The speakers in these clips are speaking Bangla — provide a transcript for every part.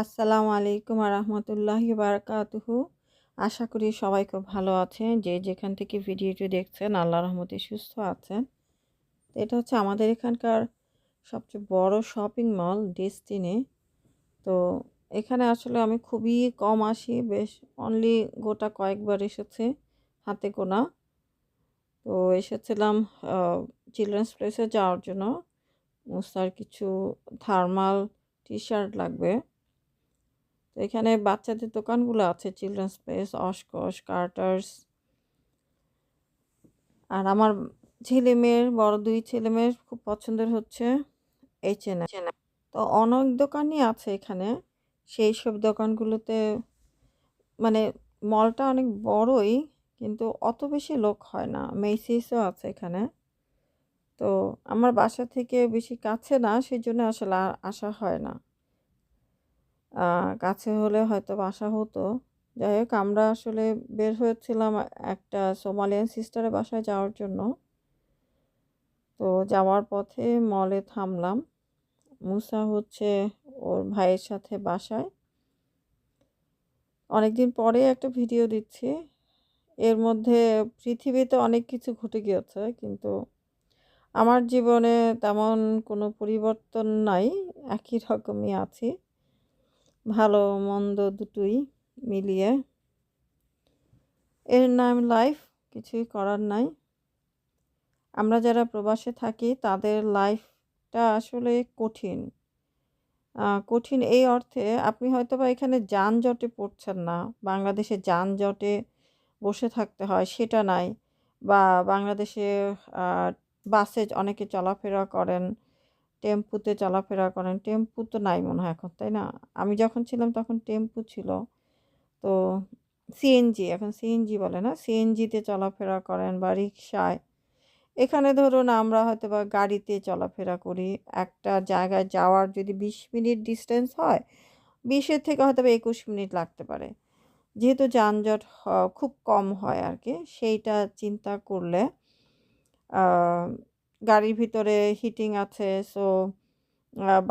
আসসালামু আলাইকুম রহমতুল্লাহি বারাকাতুহু। আশা করি সবাই খুব ভালো আছেন। যে যেখান থেকে ভিডিওটি দেখছেন আল্লাহ রহমতে সুস্থ আছেন। এটা হচ্ছে আমাদের এখানকার সবচেয়ে বড় শপিং মল, ডেস্টিনি। তো এখানে আসলে আমি খুবই কম আসি, বেশ অনলি গোটা কয়েকবার এসেছে হাতে গোনা। তো এসেছিলাম চিলড্রেন্স প্লেসে যাওয়ার জন্য। মুসার কিছু থার্মাল টি শার্ট লাগবে। তো এখানে বাচ্চাদের দোকানগুলো আছে চিলড্রেন্স প্লেস অসকস কার্টার্স আর আমার ছেলে মেয়ের বড় দুই ছেলে মেয়ের খুব পছন্দের হচ্ছে এইচ এন তো অনেক দোকানই আছে এখানে, সেই সব দোকানগুলোতে মানে মলটা অনেক বড়ই, কিন্তু অত বেশি লোক হয় না মেসিসও আছে এখানে। তো আমার বাসা থেকে বেশি কাছে না, সেই জন্য আসলে আসা হয় না। কাছে হলে হয়তো বাসা হতো। যাই হোক, আমরা আসলে বের হয়েছিলাম একটা সোমালিয়ান সিস্টারের বাসায় যাওয়ার জন্য। তো যাওয়ার পথে মলে থামলাম। মুসা হচ্ছে ওর ভাইয়ের সাথে বাসায়। অনেকদিন পরে একটা ভিডিও দিচ্ছি। এর মধ্যে পৃথিবীতে অনেক কিছু ঘটে গিয়েছে, কিন্তু আমার জীবনে তেমন কোনো পরিবর্তন নাই। একই রকমই আছি। ভালো মন্দ দুটোই মিলিয়ে। এর নাম লাইফ, কিছুই করার নাই। আমরা যারা প্রবাসে থাকি, তাদের লাইফটা আসলে কঠিন। কঠিন এই অর্থে আপনি হয়তো বা এখানে যানজটে পড়ছেন না। বাংলাদেশে যানজটে বসে থাকতে হয়, সেটা নাই। বা বাংলাদেশে বাসে অনেকে চলাফেরা করেন টেম্পুতে চলাফেরা করেন। টেম্পু তো নাই মনে হয় এখন, তাই না? আমি যখন ছিলাম তখন টেম্পু ছিল। তো সিএনজি এখন সিএনজি বলে না? সিএনজিতে চলাফেরা করেন বা রিক্সায় এখানে ধরুন আমরা হয়তো বা গাড়িতে চলাফেরা করি। একটা জায়গায় যাওয়ার যদি বিশ মিনিট ডিস্টেন্স হয়, বিশের থেকে হয়তো বা একুশ মিনিট লাগতে পারে। যেহেতু যানজট খুব কম হয় আর কি, সেইটা চিন্তা করলে গাড়ির ভিতরে হিটিং আছে সো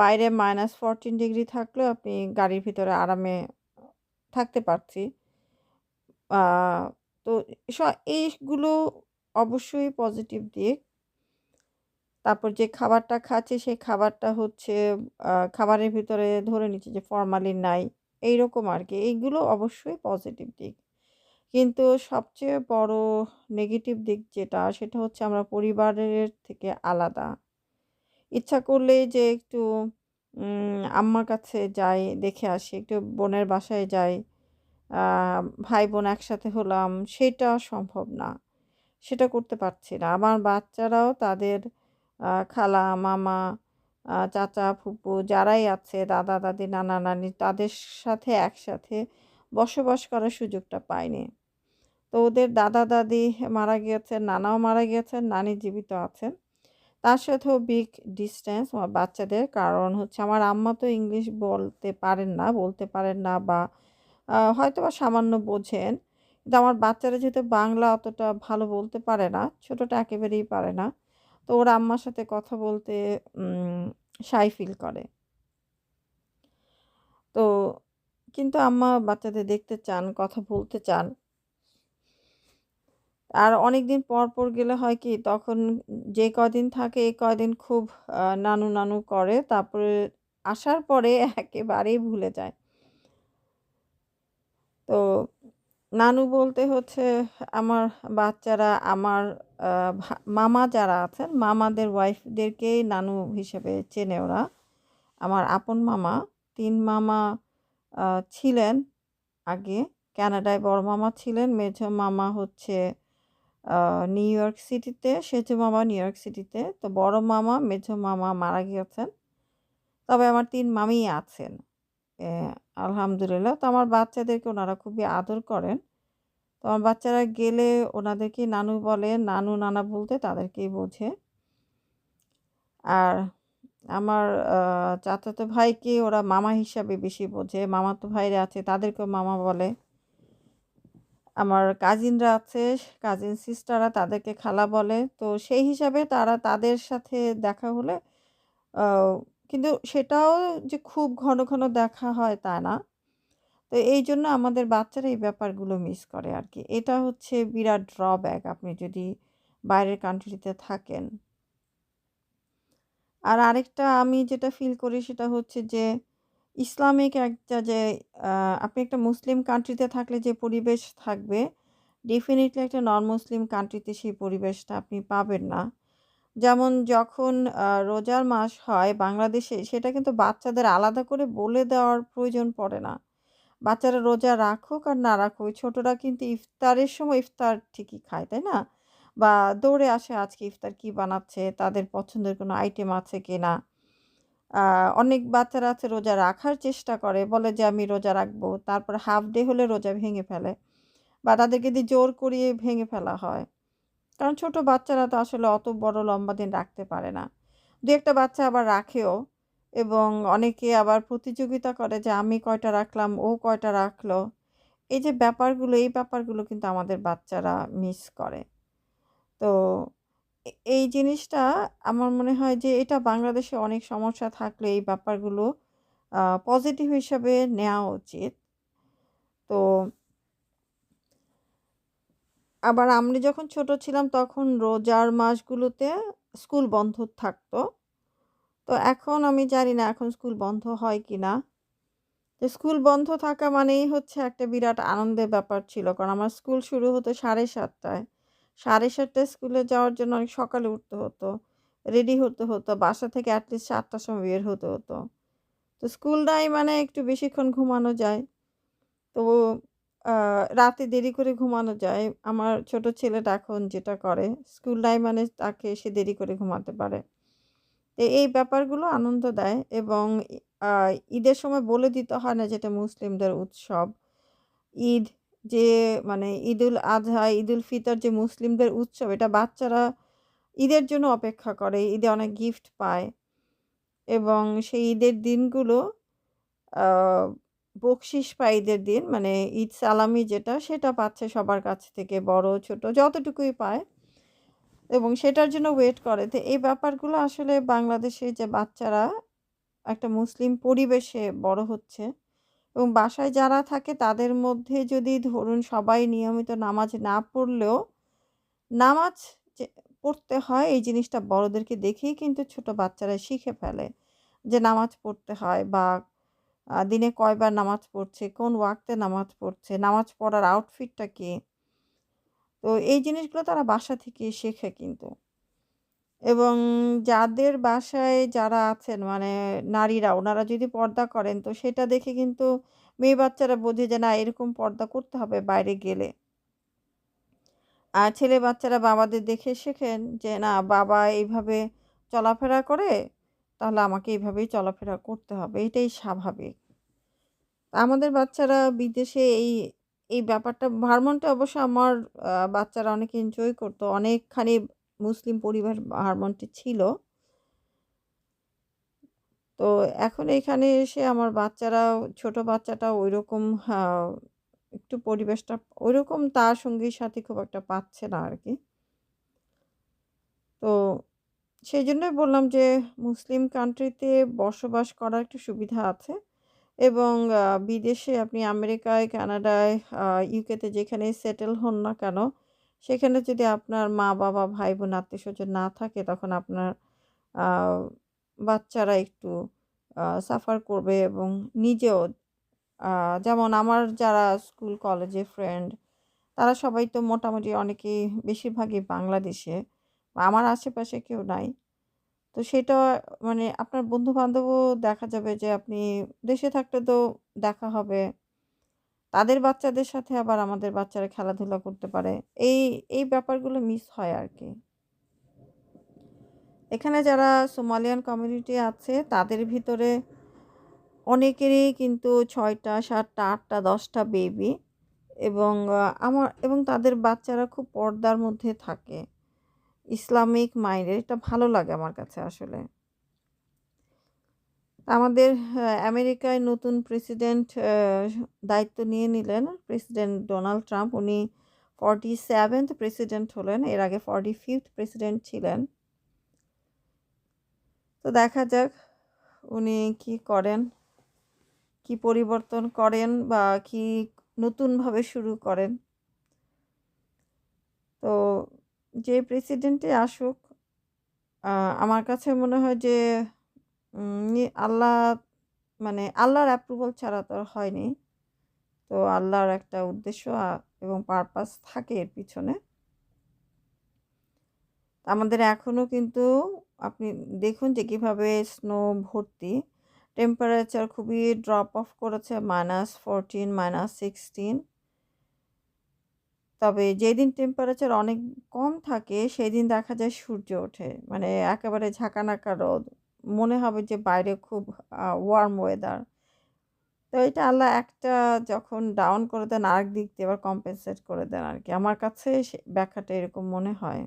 বাইরে মাইনাস ফরটিন ডিগ্রি থাকলেও আপনি গাড়ির ভিতরে আরামে থাকতে পারছি। তো এইগুলো অবশ্যই পজিটিভ দিক। তারপর যে খাবারটা খাচ্ছি, সেই খাবারটা হচ্ছে খাবারের ভিতরে ধরে নিচ্ছে যে ফরমালিন নাই, এইরকম আর কি এইগুলো অবশ্যই পজিটিভ দিক। কিন্তু সবচেয়ে বড় নেগেটিভ দিক যেটা, সেটা হচ্ছে আমরা পরিবারের থেকে আলাদা। ইচ্ছা করলেই যে একটু আম্মার কাছে যাই, দেখে আসি, একটু বোনের বাসায় যাই ভাই বোন একসাথে হলাম, সেটা সম্ভব না। সেটা করতে পারছি না। আমার বাচ্চারাও তাদের খালা, মামা চাচা, ফুপু যারাই আছে, দাদা, দাদি, নানা, নানি, তাদের সাথে একসাথে বসবাস করার সুযোগটা পায়নি তো ওদের দাদা দাদি মারা গিয়েছেন নানাও মারা গিয়েছেন নানি জীবিত আছেন। তার সাথেও বিগ ডিস্টেন্স আমার বাচ্চাদের, কারণ হচ্ছে আমার আম্মা তো ইংলিশ বলতে পারেন না, বলতে পারেন না বা হয়তো বা সামান্য বোঝেন। কিন্তু আমার বাচ্চারা যেহেতু বাংলা অতটা ভালো বলতে পারে না, ছোটোটা একেবারেই পারে না। তো ওর আম্মার সাথে কথা বলতে সাই ফিল করে। তো, কিন্তু আম্মা বাচ্চাদের দেখতে চান, কথা বলতে চান। আর অনেক দিন পর পর গেলে হয় কি, তখন যে কদিন থাকে এই কদিন খুব নানু নানু করে, তারপরে আসার পরে একেবারেই ভুলে যায়। তো নানু বলতে হচ্ছে আমার বাচ্চারা, আমার মামা যারা আছেন, মামাদের ওয়াইফদেরকেই নানু হিসেবে চেনে ওরা। আমার আপন মামা, তিন মামা ছিলেন আগে ক্যানাডায় বড় মামা ছিলেন, মেঝ মামা হচ্ছে নিউ ইয়র্ক সিটিতে সেজো মামা নিউ ইয়র্ক সিটিতে তো বড় মামা, মেঝো মামা মারা গিয়েছেন। তবে আমার তিন মামি আছেন। আলহামদুলিল্লাহ। তো আমার বাচ্চাদেরকে ওনারা খুবই আদর করেন। তো আমার বাচ্চারা গেলে ওনাদেরকে নানু বলে, নানু নানা বলতে তাদেরকেই বোঝে। আর আমার চাচাতো ভাইকে ওরা মামা হিসাবে বেশি বোঝে। মামাতো ভাইরা আছে, তাদেরকেও মামা বলে। আমার কাজিনরা আছে কাজিন সিস্টাররা তাদেরকে খালা বলে তো সেই হিসাবে তারা তাদের সাথে দেখা হলে কিন্তু সেটাও যে খুব ঘন, ঘন দেখা হয় তা না। তো এই জন্য আমাদের বাচ্চারা এই ব্যাপারগুলো মিস করে আর কি এটা হচ্ছে বিরাট ড্রব্যাক আপনি যদি বাইরের কান্ট্রিতে থাকেন। আর আরেকটা আমি যেটা ফিল করি সেটা হচ্ছে যে ইসলামিক একটা যে আপনি একটা মুসলিম কান্ট্রিতে থাকলে যে পরিবেশ থাকবে, ডেফিনিটলি একটা নন মুসলিম কান্ট্রিতে সেই পরিবেশটা আপনি পাবেন না। যেমন যখন রোজার মাস হয় বাংলাদেশে সেটা কিন্তু বাচ্চাদের আলাদা করে বলে দেওয়ার প্রয়োজন পড়ে না। বাচ্চারা রোজা রাখুক আর না রাখুক, ছোটরা কিন্তু ইফতারের সময় ইফতার ঠিকই খায়, তাই না? বা দৌড়ে আসে আজকে ইফতার কি বানাচ্ছে, তাদের পছন্দের কোনো আইটেম আছে কিনা। আ অনেক বাচ্চারা আছে রোজা রাখার চেষ্টা করে, বলে যে আমি রোজা রাখব। তারপর হাফ ডে হলে রোজা ভেঙে ফেলে বা তাদেরকে দিয়ে জোর করিয়ে ভেঙে ফেলা হয়। কারণ ছোট বাচ্চারা তো আসলে অত বড় লম্বা দিন রাখতে পারে না। দু একটা বাচ্চা আবার রাখেও এবং অনেকে আবার প্রতিযোগিতা করে যে আমি কয়টা রাখলাম, ও কয়টা রাখল। এই যে ব্যাপারগুলো, এই ব্যাপারগুলো কিন্তু আমাদের বাচ্চারা মিস করে। তো এই জিনিসটা আমার মনে হয় যে এটা বাংলাদেশে অনেক সমস্যা থাকলে এই ব্যাপারগুলো পজিটিভ হিসাবে নেওয়া উচিত। তো আবার আমরা যখন ছোট ছিলাম তখন রোজার মাসগুলোতে স্কুল বন্ধ থাকতো। তো এখন আমি জানি না এখন স্কুল বন্ধ হয় কি না তো স্কুল বন্ধ থাকা মানেই হচ্ছে একটা বিরাট আনন্দের ব্যাপার ছিল। কারণ আমার স্কুল শুরু হতো ৭:৩০ টায়। ৭:৩০ সাতটায় স্কুলে যাওয়ার জন্য অনেক সকালে উঠতে হতো। রেডি হতে হতো। বাসা থেকে এট লিস্ট ৭ সময় বের হতে হতো। তো স্কুল নাই মানে একটু বেশিক্ষণ ঘুমানো যায়। তো রাতে দেরি করে ঘুমানো যায়। আমার ছোট ছেলেটা এখন যেটা করে, স্কুল নাই মানে তাকে সে দেরি করে ঘুমাতে পারে। এই ব্যাপারগুলো আনন্দ দেয় এবং ঈদের সময় বলে দিতে হয় না যেটা মুসলিমদের উৎসব। ঈদ যে মানে ঈদুল আজহা, ঈদুল ফিতর যে মুসলিমদের উৎসব এটা বাচ্চারা ঈদের জন্য অপেক্ষা করে। ঈদে অনেক গিফট পায় এবং সেই ঈদের দিনগুলো বকশিস পায় ঈদের দিন। মানে ঈদ সালামি যেটা সেটা পাচ্ছে সবার কাছ থেকে বড় ছোট যতটুকুই পায় এবং সেটার জন্য ওয়েট করে। তো এই ব্যাপারগুলো আসলে বাংলাদেশে যে বাচ্চারা একটা মুসলিম পরিবেশে বড় হচ্ছে এবং বাসায় যারা থাকে তাদের মধ্যে যদি ধরুন সবাই নিয়মিত নামাজ না পড়লেও নামাজ পড়তে হয় এই জিনিসটা বড়দেরকে দেখেই কিন্তু ছোট বাচ্চারা শিখে ফেলে। যে নামাজ পড়তে হয় বা দিনে কয়বার নামাজ পড়ছে, কোন ওয়াক্তে নামাজ পড়ছে, নামাজ পড়ার আউটফিটটা কি? তো এই জিনিসগুলো তারা বাসা থেকেই শেখে কিন্তু। এবং যাদের বাসায় যারা আছেন মানে নারীরা ওনারা যদি পর্দা করেন তো সেটা দেখে কিন্তু মেয়ে বাচ্চারা বোঝে যে না এরকম পর্দা করতে হবে বাইরে গেলে। আর ছেলে বাচ্চারা বাবাদের দেখে শেখেন যে না বাবা এইভাবে চলাফেরা করে, তাহলে আমাকে এইভাবেই চলাফেরা করতে হবে। এটাই স্বাভাবিক। আমাদের বাচ্চারা বিদেশে এই, এই ব্যাপারটা ভার্মন্টে অবশ্য আমার বাচ্চারা অনেক এনজয় করতো অনেকখানি মুসলিম পরিবার ভার্মন্টে ছিল। তো এখন এখানে এসে আমার বাচ্চারাও ছোট বাচ্চাটা ঐরকম হা একটু পরিবেশটা ঐরকম তার সঙ্গীর সাথে খুব একটা পাচ্ছে না আর কি তো সেই জন্যই বললাম যে মুসলিম কান্ট্রিতে বসবাস করার একটু সুবিধা আছে এবং বিদেশে আপনি আমেরিকায়, কানাডায়, ইউকেতে যেখানে সেটেল হন না কেন, সেখানে যদি আপনার মা-বাবা, ভাই-বোন, আত্মীয়স্বজন না থাকে তখন আপনার বাচ্চারা একটু সাফার করবে এবং নিজেও যেমন আমার যারা স্কুল কলেজের ফ্রেন্ড তারা সবাই তো মোটামুটি অনেকেই বেশিরভাগই বাংলাদেশে। আমার আশেপাশে কেউ নাই। তো সেটা মানে আপনার বন্ধু-বান্ধবও দেখা যাবে যে আপনি দেশে থাকতে তো দেখা হবে। তাদের বাচ্চাদের সাথে আবার আমাদের বাচ্চারা খেলাধুলা করতে পারে। এই, এই ব্যাপারগুলো মিস হয় আর কি এখানে যারা সোমালিয়ান কমিউনিটি আছে তাদের ভিতরে অনেকেরই কিন্তু ৬ টা, ৭ টা, ৮ টা, ১০ টা বেবি এবং আমার এবং তাদের বাচ্চারা খুব পর্দার মধ্যে থাকে। ইসলামিক মাইন্ডের এটা ভালো লাগে আমার কাছে আসলে। আমাদের আমেরিকায় নতুন প্রেসিডেন্ট দায়িত্ব নিয়ে নিলেন। প্রেসিডেন্ট ডোনাল্ড ট্রাম্প উনি 47th প্রেসিডেন্ট হলেন। এর আগে 45th প্রেসিডেন্ট ছিলেন। তো দেখা যাক উনি কি করেন, কি পরিবর্তন করেন বা কি নতুনভাবে শুরু করেন তো যে প্রেসিডেন্টই আসুক আমার কাছে মনে হয় যে আল্লাহ মানে আল্লাহর অ্যাপ্রুভাল ছাড়া তো হয়নি। তো আল্লাহর একটা উদ্দেশ্য এবং পারপাস থাকে এর পিছনে। আমাদের এখনও কিন্তু আপনি দেখুন যে কীভাবে স্নো ভর্তি। টেম্পারেচার খুবই ড্রপ অফ করেছে মাইনাস ফোরটিন মাইনাস সিক্সটিন তবে যেদিন টেম্পারেচার অনেক কম থাকে সেই দিন দেখা যায় সূর্য ওঠে। মানে একেবারে ঝাঁকানাকা রোদ। মনে হবে যে বাইরে খুব ওয়ার্ম ওয়েদার তো এটা আল্লাহ একটা যখন ডাউন করে দেন, আরেক দিক দিয়ে আবার কম্পেনসেট করে দেন আর কি আমার কাছে ব্যাখ্যাটা এরকম মনে হয়।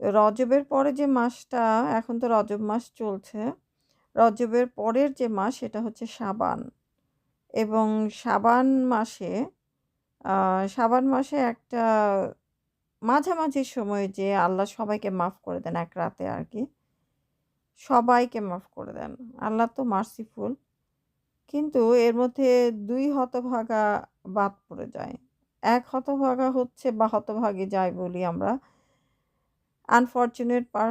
রজবের পরে যে মাসটা, এখন তো রজব মাস চলছে। রজবের পরের যে মাস, সেটা হচ্ছে সাবান। এবং সাবান মাসে সাবান মাসে একটা মাঝামাঝি সময়ে যে আল্লাহ সবাইকে মাফ করে দেন এক রাতে আর কি সবাইকে মাফ করে দেন। আল্লাহ তো মার্সিফুল কিন্তু এর মধ্যে দুই হতভাগা বাদ পড়ে যায়। এক হতভাগা হচ্ছে, বা হতভাগে যায় বলি আমরা আনফর্চুনেট পার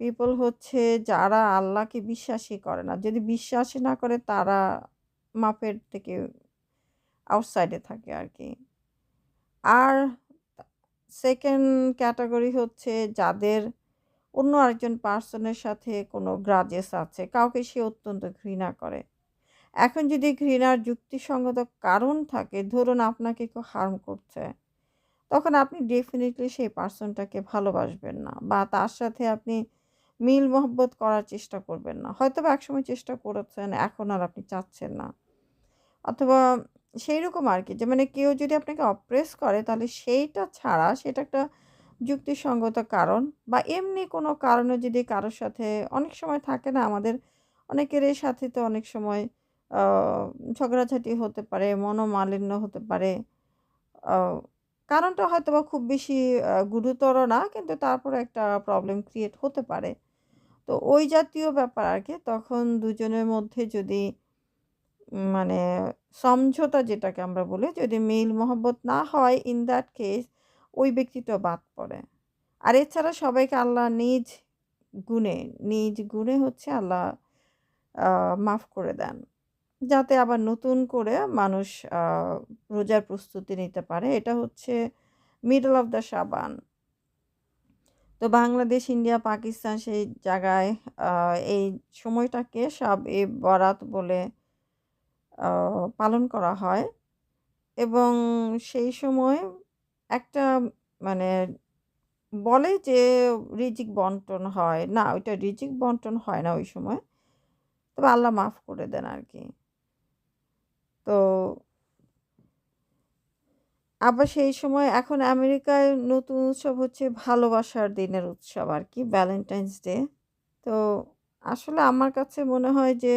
পিপল হচ্ছে যারা আল্লাহকে বিশ্বাসই করে না। যদি বিশ্বাসই না করে, তারা মাপের থেকে আউটসাইডে থাকে আর কি আর সেকেন্ড ক্যাটাগরি হচ্ছে যাদের অন্য আরেকজন পার্সনের সাথে কোনো গ্রাজেস আছে, কাউকে সে অত্যন্ত ঘৃণা করে। এখন যদি ঘৃণার যুক্তিসঙ্গত কারণ থাকে, ধরুন আপনাকে কেউ হার্ম করছে, তখন আপনি ডেফিনেটলি সেই পার্সনটাকে ভালোবাসবেন না বা তার সাথে আপনি মিল মহব্বত করার চেষ্টা করবেন না। হয়তো বা একসময় চেষ্টা করেছেন, এখন আর আপনি চাচ্ছেন না। অথবা সেই রকম আর কি যে মানে কেউ যদি আপনাকে অপ্রেস করে, তাহলে সেইটা ছাড়া সেটা একটা যুক্তিসঙ্গত কারণ বা এমনি কোনো কারণে যদি কারোর সাথে অনেক সময় থাকে না, আমাদের অনেকেরই সাথে তো অনেক সময় ঝগড়াঝাটি হতে পারে, মনোমালিন্য হতে পারে। কারণটা হয়তো বা খুব বেশি গুরুতর না, কিন্তু তারপরে একটা প্রবলেম ক্রিয়েট হতে পারে। তো ওই জাতীয় ব্যাপার আর কি তখন দুজনের মধ্যে যদি মানে সমঝোতা যেটাকে আমরা বলি, যদি মিল মহব্বত না হয় ইন দ্যাট কেস ওই ব্যক্তিটা বাদ পড়ে। আর এছাড়া সবাইকে আল্লাহ নিজ গুণে নিজ গুণে হচ্ছে আল্লাহ মাফ করে দেন। যাতে আবার নতুন করে মানুষ রোজার প্রস্তুতি নিতে পারে। এটা হচ্ছে মিডল অফ দ্য সাবান। তো বাংলাদেশ, ইন্ডিয়া, পাকিস্তান সেই জায়গায় এই সময়টাকে সব এ বরাত বলে পালন করা হয়। এবং সেই সময় একটা মানে বলে যে রিজিক বন্টন হয়। না, ওইটা রিজিক বন্টন হয় না ওই সময়। তবে আল্লাহ মাফ করে দেন আর কি তো আবার সেই সময় এখন আমেরিকায় নতুন উৎসব হচ্ছে ভালোবাসার দিনের উৎসব আর কি ভ্যালেন্টাইন্স ডে তো আসলে আমার কাছে মনে হয় যে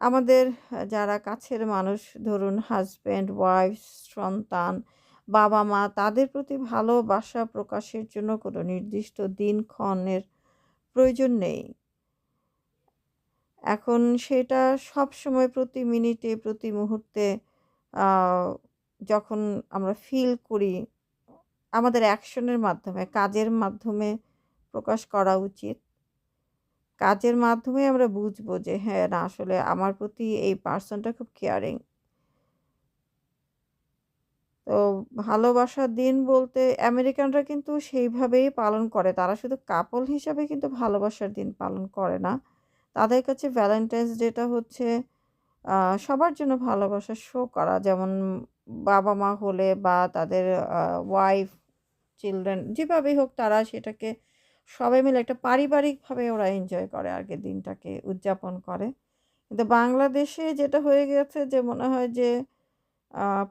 আমাদের যারা কাছের মানুষ, ধরুন হাজব্যান্ড ওয়াইফ সন্তান, বাবা মা, তাদের প্রতি ভালোবাসা প্রকাশের জন্য কোনো নির্দিষ্ট দিনক্ষণের প্রয়োজন নেই। এখন সেটা সব সময় প্রতি মিনিটে, প্রতি মুহূর্তে যখন আমরা ফিল করি, আমাদের অ্যাকশনের মাধ্যমে, কাজের মাধ্যমে প্রকাশ করা উচিত। কাজের মাধ্যমে আমরা বুঝব যে হ্যাঁ না, আসলে আমার প্রতি এই পার্সনটা খুব কেয়ারিং তো ভালোবাসার দিন বলতে আমেরিকানরা কিন্তু সেইভাবেই পালন করে। তারা শুধু কাপল হিসাবে কিন্তু ভালোবাসার দিন পালন করে না। তাদের কাছে ভ্যালেন্টাইন্স ডেটা হচ্ছে সবার জন্য ভালোবাসা শো করা। যেমন বাবা মা হলে বা তাদের ওয়াইফ চিলড্রেন যেভাবেই হোক তারা সেটাকে সবাই মিলে একটা পারিবারিকভাবে ওরা এনজয় করে আর দিনটাকে উদযাপন করে। কিন্তু বাংলাদেশে যেটা হয়ে গেছে যে মনে হয় যে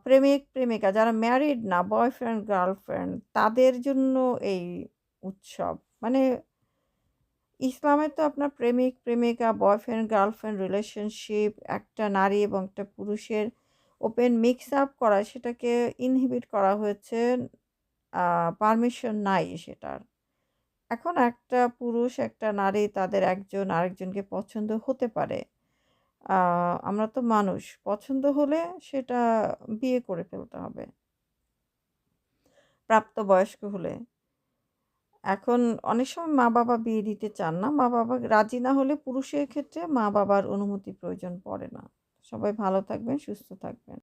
প্রেমিক প্রেমিকা যারা ম্যারিড না বয়ফ্রেন্ড গার্লফ্রেন্ড তাদের জন্য এই উৎসব মানে ইসলামে তো আপনার প্রেমিক প্রেমিকা বয়ফ্রেন্ড গার্লফ্রেন্ড রিলেশনশিপ একটা নারী এবং একটা পুরুষের ওপেন মিক্স আপ করা, সেটাকে ইনহিবিট করা হয়েছে পারমিশন নাই সেটার। এখন একটা পুরুষ, একটা নারী তাদের একজন আরেকজনকে পছন্দ হতে পারে। আমরা তো মানুষ। পছন্দ হলে সেটা বিয়ে করে ফেলতে হবে। প্রাপ্তবয়স্ক হলে। এখন অনেক সময় মা-বাবা বিয়ে দিতে চান না। মা-বাবা রাজি না হলে পুরুষের ক্ষেত্রে মা-বাবার অনুমতি প্রয়োজন পড়ে না। সবাই ভালো থাকবেন, সুস্থ থাকবেন।